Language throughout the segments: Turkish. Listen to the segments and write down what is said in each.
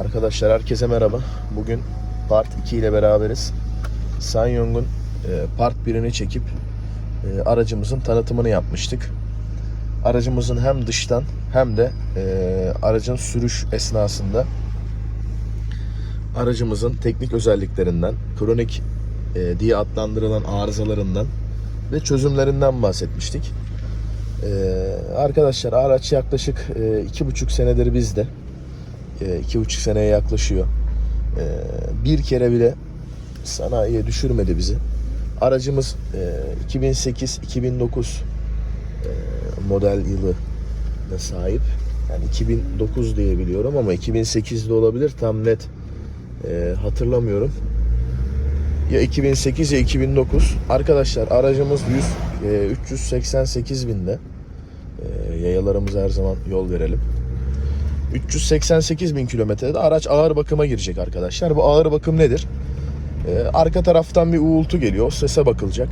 Arkadaşlar herkese merhaba. Bugün Part 2 ile beraberiz. Sanyong'un e, Part 1'ini çekip e, aracımızın tanıtımını yapmıştık. Aracımızın hem dıştan hem de e, aracın sürüş esnasında aracımızın teknik özelliklerinden, kronik diye adlandırılan arızalarından ve çözümlerinden bahsetmiştik. Arkadaşlar araç yaklaşık e, iki buçuk senedir bizde. E, iki buçuk seneye yaklaşıyor. E, bir kere bile sanayiye düşürmedi bizi. Aracımız e, 2008-2009 e, model yılı da sahip. Yani 2009 diye biliyorum ama 2008'de olabilir tam net hatırlamıyorum. Ya 2008 ya 2009. Arkadaşlar aracımız 100 e, 388 binde. Yayalarımıza her zaman yol verelim. 388 bin kilometrede araç ağır bakıma girecek arkadaşlar. Bu ağır bakım nedir? Ee, arka taraftan bir uğultu geliyor. Sese bakılacak.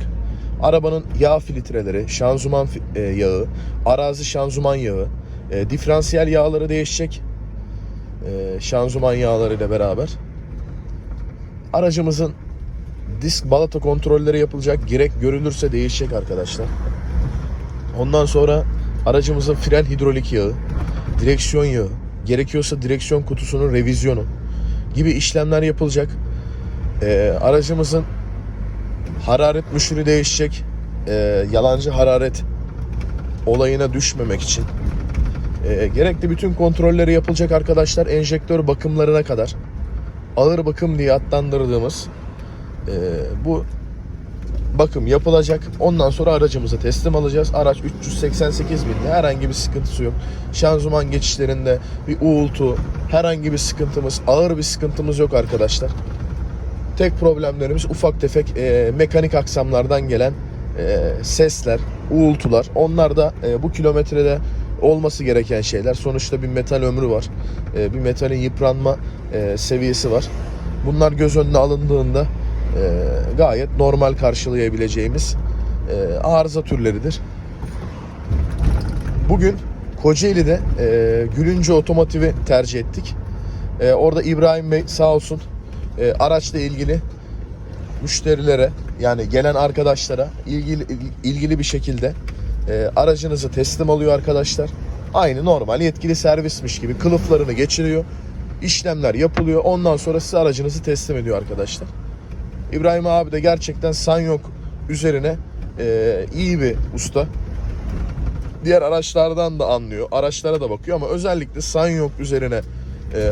Arabanın yağ filtreleri, şanzıman fi- e, yağı, arazi şanzıman yağı, e, diferansiyel yağları değişecek. E, şanzıman yağları ile beraber. Aracımızın disk balata kontrolleri yapılacak. Gerek görülürse değişecek arkadaşlar. Ondan sonra aracımızın fren hidrolik yağı, direksiyon yağı, gerekiyorsa direksiyon kutusunun revizyonu gibi işlemler yapılacak. Ee, aracımızın hararet müşürü değişecek. Ee, yalancı hararet olayına düşmemek için. Ee, gerekli bütün kontrolleri yapılacak arkadaşlar. Enjektör bakımlarına kadar. Ağır bakım diye adlandırdığımız ee, bu bakım yapılacak. Ondan sonra aracımıza teslim alacağız. Araç 388 binde herhangi bir sıkıntısı yok. Şanzıman geçişlerinde bir uğultu, herhangi bir sıkıntımız, ağır bir sıkıntımız yok arkadaşlar. Tek problemlerimiz ufak tefek e, mekanik aksamlardan gelen e, sesler, uğultular. Onlar da e, bu kilometrede olması gereken şeyler. Sonuçta bir metal ömrü var. E, bir metalin yıpranma e, seviyesi var. Bunlar göz önüne alındığında gayet normal karşılayabileceğimiz e, arıza türleridir. Bugün Kocaeli'de e, Gülünce Otomotiv'i tercih ettik. E, orada İbrahim Bey sağ olsun e, araçla ilgili müşterilere yani gelen arkadaşlara ilgili ilgili bir şekilde e, aracınızı teslim alıyor arkadaşlar. Aynı normal yetkili servismiş gibi kılıflarını geçiriyor. işlemler yapılıyor. Ondan sonra size aracınızı teslim ediyor arkadaşlar. İbrahim abi de gerçekten Sanyok üzerine e, iyi bir usta. Diğer araçlardan da anlıyor. Araçlara da bakıyor ama özellikle Sanyok üzerine e,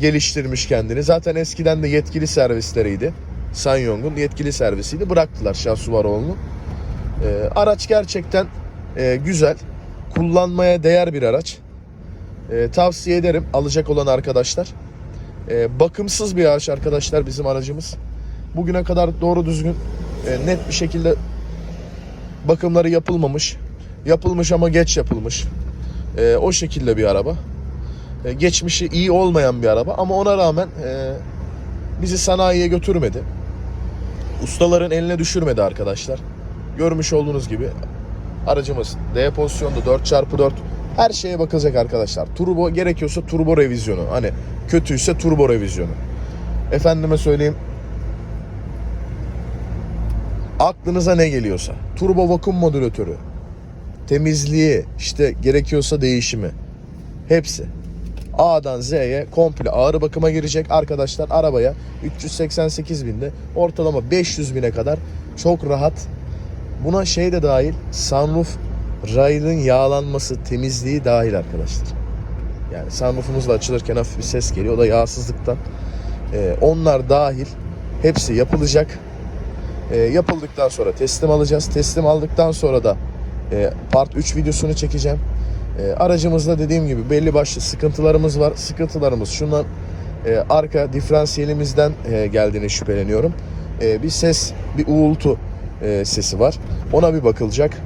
geliştirmiş kendini. Zaten eskiden de yetkili servisleriydi. Sanyong'un yetkili servisiydi. Bıraktılar Şahsuvaroğlu'nu. E, araç gerçekten e, güzel. Kullanmaya değer bir araç. E, tavsiye ederim alacak olan arkadaşlar. E, bakımsız bir araç arkadaşlar bizim aracımız. Bugüne kadar doğru düzgün e, net bir şekilde bakımları yapılmamış. Yapılmış ama geç yapılmış. E, o şekilde bir araba. E, geçmişi iyi olmayan bir araba ama ona rağmen e, bizi sanayiye götürmedi. Ustaların eline düşürmedi arkadaşlar. Görmüş olduğunuz gibi aracımız D pozisyonda 4x4 her şeye bakılacak arkadaşlar. Turbo gerekiyorsa turbo revizyonu. Hani kötüyse turbo revizyonu. Efendime söyleyeyim aklınıza ne geliyorsa. Turbo vakum modülatörü, temizliği, işte gerekiyorsa değişimi. Hepsi. A'dan Z'ye komple ağır bakıma girecek arkadaşlar arabaya 388 binde ortalama 500 bine kadar çok rahat buna şey de dahil sunroof rail'in yağlanması temizliği dahil arkadaşlar. Yani sunroofumuz açılırken hafif bir ses geliyor o da yağsızlıktan. Ee, onlar dahil hepsi yapılacak. Ee, yapıldıktan sonra teslim alacağız. Teslim aldıktan sonra da e, part 3 videosunu çekeceğim. E, aracımızda dediğim gibi belli başlı sıkıntılarımız var. Sıkıntılarımız şundan e, arka diferansiyelimizden e, geldiğini şüpheleniyorum. E, bir ses, bir uğultu e, sesi var. Ona bir bakılacak.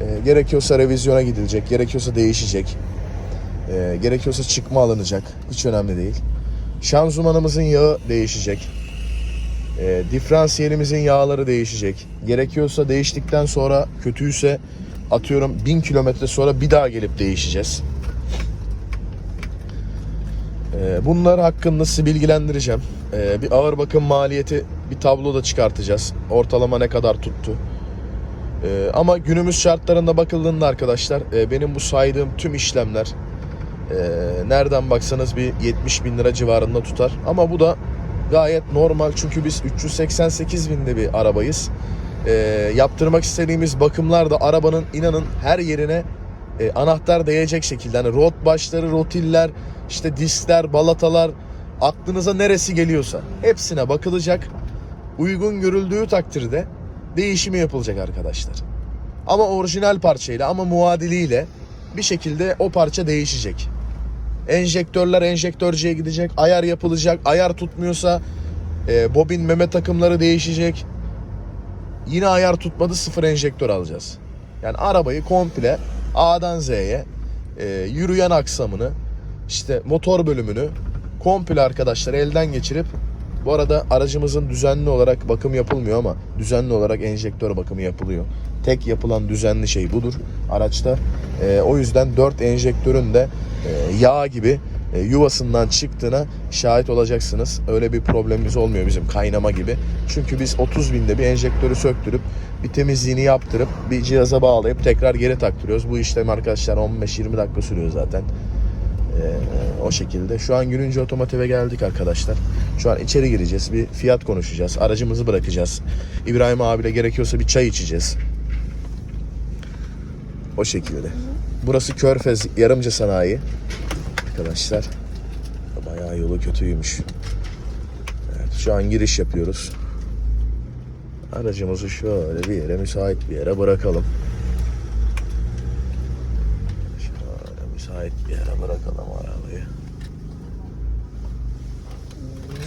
E, gerekiyorsa revizyona gidilecek, gerekiyorsa değişecek. E, gerekiyorsa çıkma alınacak. Hiç önemli değil. Şanzımanımızın yağı değişecek. E, diferansiyelimizin yağları değişecek. Gerekiyorsa değiştikten sonra kötüyse atıyorum 1000 kilometre sonra bir daha gelip değişeceğiz. Ee, bunlar hakkında sizi bilgilendireceğim. Ee, bir ağır bakım maliyeti bir tablo da çıkartacağız. Ortalama ne kadar tuttu. Ee, ama günümüz şartlarında bakıldığında arkadaşlar e, benim bu saydığım tüm işlemler e, nereden baksanız bir 70 bin lira civarında tutar. Ama bu da gayet normal çünkü biz 388 binde bir arabayız. Ee, yaptırmak istediğimiz bakımlar da arabanın inanın her yerine e, anahtar değecek şekilde. Hani rot başları, rotiller, işte diskler, balatalar aklınıza neresi geliyorsa hepsine bakılacak. Uygun görüldüğü takdirde değişimi yapılacak arkadaşlar. Ama orijinal parçayla ama muadiliyle bir şekilde o parça değişecek. Enjektörler enjektörcüye gidecek, ayar yapılacak. Ayar tutmuyorsa e, bobin meme takımları değişecek. Yine ayar tutmadı sıfır enjektör alacağız. Yani arabayı komple A'dan Z'ye e, yürüyen aksamını işte motor bölümünü komple arkadaşlar elden geçirip bu arada aracımızın düzenli olarak bakım yapılmıyor ama düzenli olarak enjektör bakımı yapılıyor. Tek yapılan düzenli şey budur araçta. E, o yüzden 4 enjektörün de e, yağ gibi e, yuvasından çıktığına şahit olacaksınız. Öyle bir problemimiz olmuyor bizim kaynama gibi. Çünkü biz 30 binde bir enjektörü söktürüp bir temizliğini yaptırıp bir cihaza bağlayıp tekrar geri taktırıyoruz. Bu işlem arkadaşlar 15-20 dakika sürüyor zaten. Ee, o şekilde. Şu an Gülünce Otomotiv'e geldik arkadaşlar. Şu an içeri gireceğiz. Bir fiyat konuşacağız. Aracımızı bırakacağız. İbrahim abiyle gerekiyorsa bir çay içeceğiz. O şekilde. Burası Körfez Yarımca Sanayi. Arkadaşlar. Bayağı yolu kötüymüş. Evet, şu an giriş yapıyoruz. Aracımızı şöyle bir yere müsait bir yere bırakalım. Şöyle müsait bir yere bırakalım arabayı.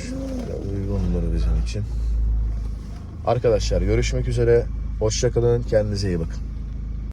Şöyle uygundur bizim için. Arkadaşlar görüşmek üzere. Hoşçakalın. Kendinize iyi bakın.